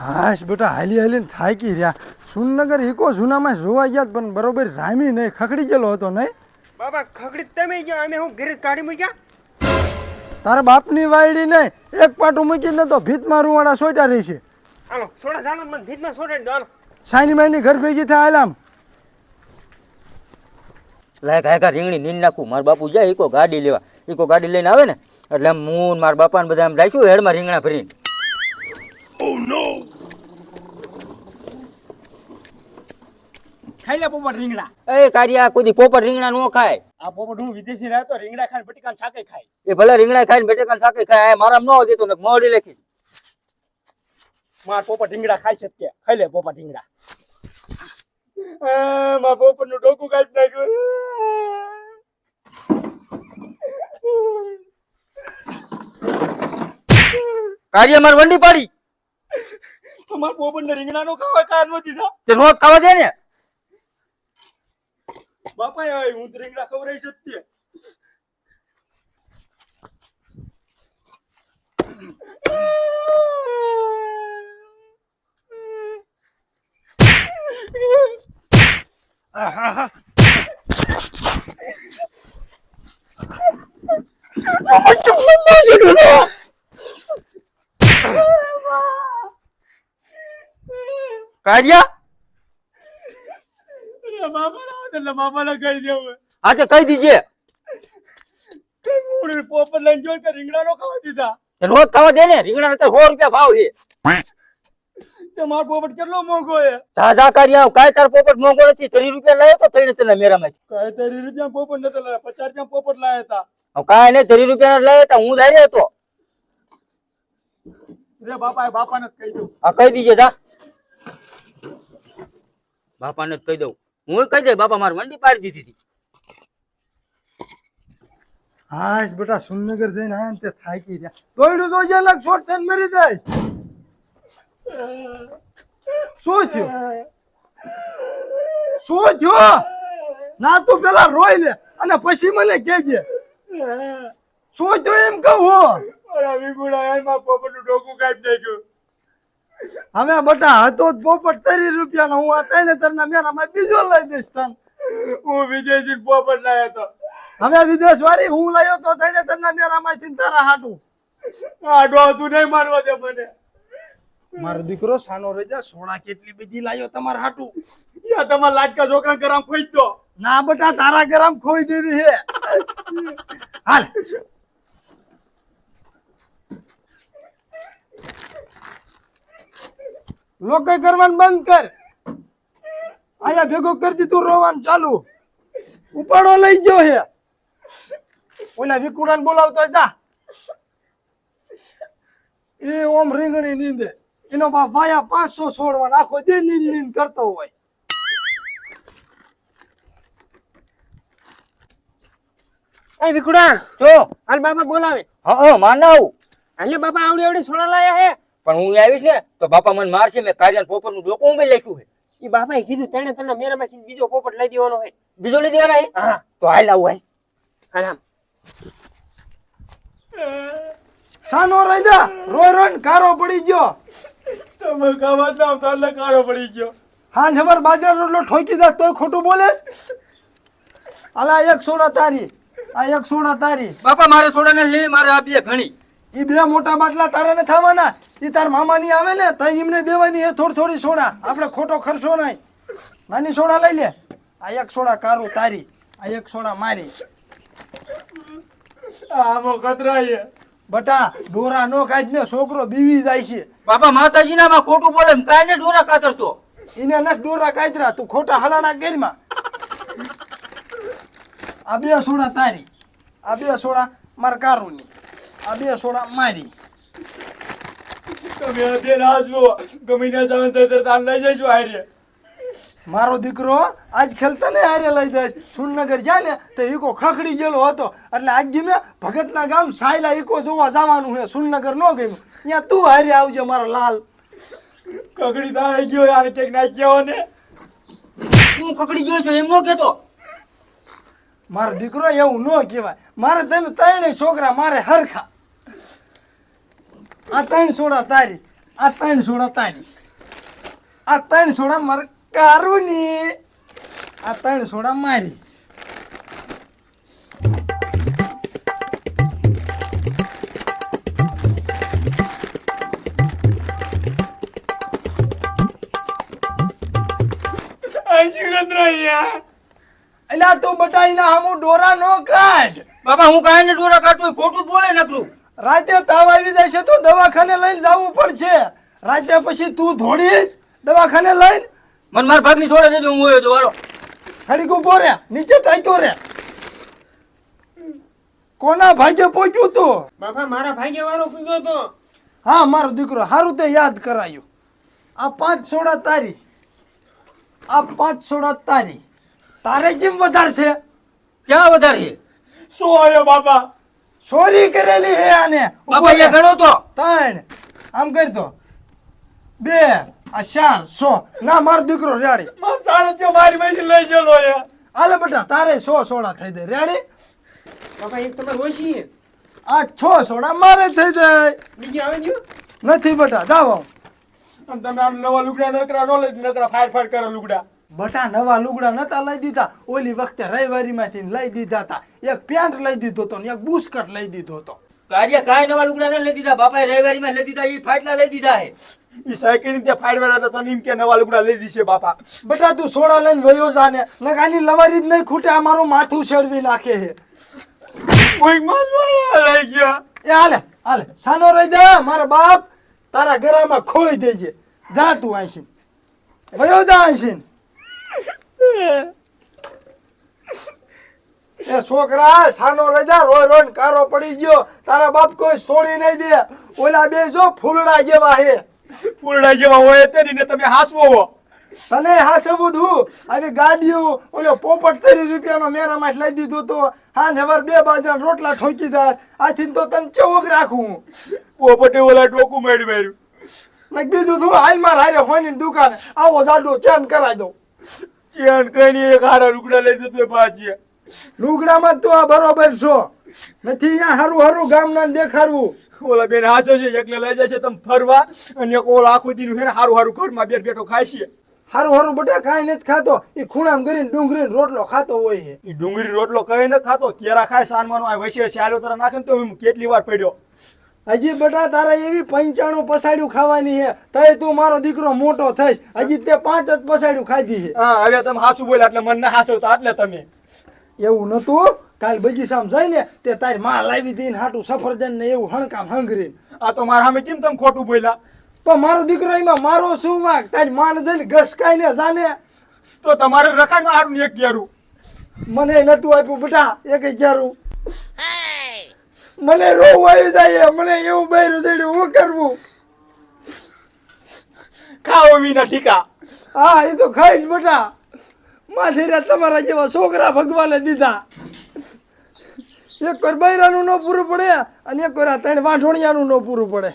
હાશ બેટા હાલી હાલીને થાકી રહ્યા. સુનગર એકો જૂનામાં જોવા ગયા પણ બરોબર જામી નહીં ખખડી ગયેલો હતો નહીં? બાબા ખખડી તમે ગયા. અમે હું ઘરે કાઢી મૂક્યા? તારા બાપની વાયડી નહીં એક પાટું મૂકીને તો ભીતમાં રૂવાડા સોટા રહી છે. હાલો સોડા ચાલો મને ભીતમાં સોડાડી દો હાલો સાઈની માઈની ઘર ભેગી થાય આલામ લાય કાય કા રીંગણી નીન નાખું. મારા બાપુ જાય ઈકો ગાડી લેવા. ઈકો ગાડી લઈને આવે ને એટલે હું મારા બાપા ને બધા એમ જઈશું હેડમાં રીંગણા ભરીને. ખાઈ લે પોપટ રીંગણા. એ કારિયા કોઈ દી પોપટ રીંગણા નો ખાય. આ પોપટ હું વિદેશી રહેતો રીંગણા ખાઈને બટેકાન શાકે ખાય. એ ભલે રીંગણા ખાઈને બટેકાન શાકે ખાય આ મારામાં ન દેતો ને મોડી લેખી. માર પોપટ રીંગણા ખાય છે તે ખાઈ લે પોપટ રીંગણા. માર પોપટનું ડોકું કાઢી નાખ્યું. કારિયા માર વંડી પાડી. તમાર બોબન ને રીંગણા નો ખાવા કાર નો દીધા. તે રોજ ખાવા દે ને. બાપા એ હું રીંગણા ખવડાવી છે તે. કારિયા બાપા ના એટલે બાપા ના કહી દેવું હા તે કહી દીજે. હું પોપટ લઈને જોઈ કે રીંગણા નો ખાવા દીધા. રોજ ખાવા દે ને રીંગણા તો સો રૂપિયા ભાવ છે. તો પોપટ કેટલો મોંઘો છે? કાંઈ તાર પોપટ મોંઘો નથી. ત્રીસ રૂપિયા લાયો તો થઈને તને મેરામાં રૂપિયા પોપટ નતો લાયા પચાસ રૂપિયા પોપટ લાયા હતા. કાંઈ નહીં ત્રીસ રૂપિયા લાયો હતા. હું ધાર્યો હતો. રે બાપા એ બાપાને કહી દઉં. હા કહી દીજે જા. બાપાને જ કહી દઉં. હું કહી દે બાપા મારે મંડી પાડી દીધી હતી. હાશ બેટા સુનગર જઈને આયા ને તે થાકી રહ્યા. તોયડું જોઈએ લાગ છોટ થઈને મરી જાય. શું થયું? શું થયું? ના તું પેલા રોઈ લે અને પછી મને કેજે શું થયું એમ કહું? અરે વિગુડા એમાં પોપટનું ડોકું કાઢી નાખ્યું. હવે બટા હતો પોપટ ત્રીસ રૂપિયાનો. હું આ ત્રણે ત્રણ મેરામાં બીજો લઈ દઈશ તન. હું વિજયજી પોપટ લાયો તો. હવે વિદેશ વાળી હું લાયો તો ત્રણે ત્રણ મેરામાંથી તારા હાટું. આડો તું નહીં મારવા દે મને. મારો દીકરો સાનો રજા સોડા કેટલી બધી લાયો તમાર હાટું? યા તમારા લાટકા છોકરા ગરમ ખોઈ દો. ના બટા તારા ગરમ ખોઈ દીધી હે. હાલ. લોકો કરવાનું બંધ કર. આયા ભેગો કરી દીધું રોવાનું ચાલુ. ઉપાડો લઈ ગયો હે. ઓલા વિકુડાને બોલાવતો જા. એ ઓમ રીંગણી નીંદે. એનો બાપ વાયા પાંચસો છોડવાનો આખો દે નીંદ નીંદ કરતો હોય. એ વિકુડા જો હાલ બાપા બોલાવે. હા હા માનવ હાલે બાપા આવડી આવડી સોડા લાયા હે. પણ હું આવીશ ને તો બાપા મને મારશે મેં કારિયા પોપટનું ડોકું મેં લખ્યું છે. એ બાપાએ કીધું તને તને મેરામાંથી બીજો પોપટ લઈ દેવાનો હોય બીજો લઈ દેવાનો છે? હા. તો હાલ આવું હાલ. હાલ આમ. સાનો રાજા રોય રોય કારો પડી ગયો. તમે કાવા ના તો એટલે કાળો પડી ગયો. હા જબર બાજરા રોટલો ઠોકી દે તોય ખોટું બોલેસ અલા એક સોડા તારી આ એક સોડા તારી. બાપા મારે સોડા ને લે મારે આ બે ઘણી ઈ બે મોટા બાટલા તારે ને થવાના. ઈ તાર મામાની આવે ને તો એમને દેવાની એ થોડી થોડી સોડા. આપણે ખોટો ખર્ચો નહીં. નાની સોડા લઈ લે. આ એક સોડા કારું તારી આ એક સોડા મારી. આમો કતરાય બટા ડોરા નો કાઢ ને છોકરો બીવી જાય છે. બાપા માતાજી ના માં ખોટું બોલે એમ ને ડોરા કાતરતો. એને ન ડોરા કાતરા તું ખોટા હલાણા ગેરમાં આ બે સોડા તારી આ બે સોડા માર કારુની. આ બે સોડા મારી. તમે બે હાજવો ગમે ત્યાં જાવ તો તરત આમ લઈ જઈશું હારે. મારો દીકરો આજ ખેલતા ને હારે લઈ જાય. સુરનગર જાય ને તો ઈકો ખખડી ગયેલો હતો. એટલે આજ મેં ભગતના ગામ સાયલા ઈકો જોવા જવાનું છે સુરનગર ન ગયું. ત્યાં તું હારે આવજે મારો લાલ. કકડી આવી ગયો યાર ટેક નાખ્યો ને. તું ખખડી ગયો છો એમ નો કેતો મારો દીકરો એવું ન કહેવાય. મારે તમે ત્રણેય છોકરા મારે હરખા. આ ત્રણ સોડા તારી. આ ત્રણ સોડા તારી. આ ત્રણ સોડા મારે કારુની. આ ત્રણ સોડા મારી. આ તું બટાઈના હામું ડોરા નો કાઢ. બાપા હું કાંઈ ને ડોરા કાઢું ખોટું બોલે નકરું. રાતે તાવ આવી જાય છે તો દવાખાને લઈને જવું પડશે. રાતે પછી તું ધોડીશ દવાખાને લઈને? મને મારા ભાગની છોડે છે હું હોય વાળો ખાલી ઊભો રે નીચે ટાઈતો રે. કોના ભાગ્ય પહોંચ્યું તું? બાપા મારા ભાગ્ય વાળો પીગો તો. હા મારો દીકરો સારું તે યાદ કરાયું. આ પાંચ સોડા તારી. આ પાંચ સોડા તારી. તારે જેમ વધારશે? ક્યાં વધારે? શું આવ્યો બાપા? ચોરી કરેલી હે આને. રે. અહીંયા ગણો તો. ત્રણ. આમ કરી દો. બે. આ ચાર સો. ના મારો દીકરો રેડી. મારા સારા છે મારી પાસે લઈ ગયેલો છે. આલે બેટા તારે સો સોડા થઈ દે. રેડી? બાપા એક તમારે ઓછી આ છ સોડા મારે થઈ જાય. બીજી આવે ગયું નથી બેટા દાવો. તમે આમ નવા લુગડા નકરા નો લઈ નકરા ફાયર ફાયર કરે લુગડા. બટા નવા લુગડા નતા લઈ દીધા. ઓલી વખતે રવિવારીમાંથી લઈ દીધા હતા એક પેન્ટ લઈ દીધો હતો ને એક બુસ્કટ લઈ દીધો હતો. કાર્ય કાંઈ નવા લુગડા ન લઈ દીધા? બાપાએ રવિવારીમાં લઈ દીધા. એ ફાટલા લઈ દીધા હે. ઈ સાયકલની ત્યાં ફાડવાના વાળા નીમ એમ કે નવા લુગડા લઈ દીશે બાપા. બટા તું સોડા લઈને વયો જાને ને. કાની લવારી જ નહીં ખૂટે અમારું માથું છેડવી નાખે હે. કોઈ મારવા લઈ ગયા એ હાલે હાલે. સાનો રહી જા મારા બાપ. તારા ઘરમાં ખોઈ દેજે. જા તું આઈસીન વયો જા આઈસીન એ છોકરા સાનો રજા રોય રોય ને કારો પડી ગયો. તારા બાપ કોઈ છોડી નહીં દે. ઓલા બે જો ફૂલડા જેવા હે. ફૂલડા જેવા હોય તેની ને તમે હાસવો હો. તને હાસવું દુ આવી ગાડીઓ ઓલો પોપટ તરી રૂપિયાનો મેરામાં લઈ દીધું તો હા હવાર બે બાજરા રોટલા ઠોકી દાસ આથી તો તને ચોક રાખું. પોપટે ઓલા ટોકું મારી મેળ્યું લઈ દીધું તું હાલ માર હારે હોની દુકાન. આવો જાડો ચેન કરાવી દઉં. ચેન કઈ નહીં એક હારા લુગડા લઈ જતો પાછી. લુગડામાં તો આ બરોબર છો. નથી અહીંયા હારું હારું ગામના દેખાડવું. ઓલા બેન હાચો છે એકલે લઈ જાય છે તમે ફરવા અને એક ઓલા આખું દીનું ને હારું હારું ઘરમાં બેઠ બેઠો ખાય છે. હારું હારું બટા કાંઈ નથી ખાતો. એ ખૂણામાં કરીને ડુંગળી રોટલો ખાતો હોય છે. એ ડુંગળી રોટલો કઈ ન ખાતો. કેરા ખાય સાનમાનો આ વૈશ્ય શાલો તારા નાખે તો હું કેટલી વાર પડ્યો. હજી બેટા તારે એવી પંચાણું પસાડ્યું ખાવાની છે. તઈ તું મારો દીકરો મોટો થઈશ. હજી તે પાંચ જ પસાડ્યું ખાધી છે. હા હવે તમે હાસુ બોલ્યા એટલે મને ના હાસવતા એટલે તમે. એવું નતું. કાલ બગીચામાં જઈને તે તારી માં લાવી દઈને હાટું સફરજન ને એવું હણકામ હંગરી આ તો મારા સામે કેમ તમે ખોટું બોલ્યા? પણ મારો દીકરો એમાં મારો શું વાંક? તારી માને જઈને ઘસકાઈને જાને. તો તમારે રખાય હારું ને એક ઘેરું. મને નતું આપ્યું બેટા એક હજારું મને રોવ આવી જાય મને એવું બૈરું જઈને હું કરવું? ખાઓ વિના ટીકા. હા એ તો ખાઈશ બટા. માથે રે તમારા જેવા છોકરા ભગવાને દીધા. એક વાર બૈરાનું ન પૂરું પડે અને એક વાર આ ત્રણ વાંઢોણિયાનું ન પૂરું પડે.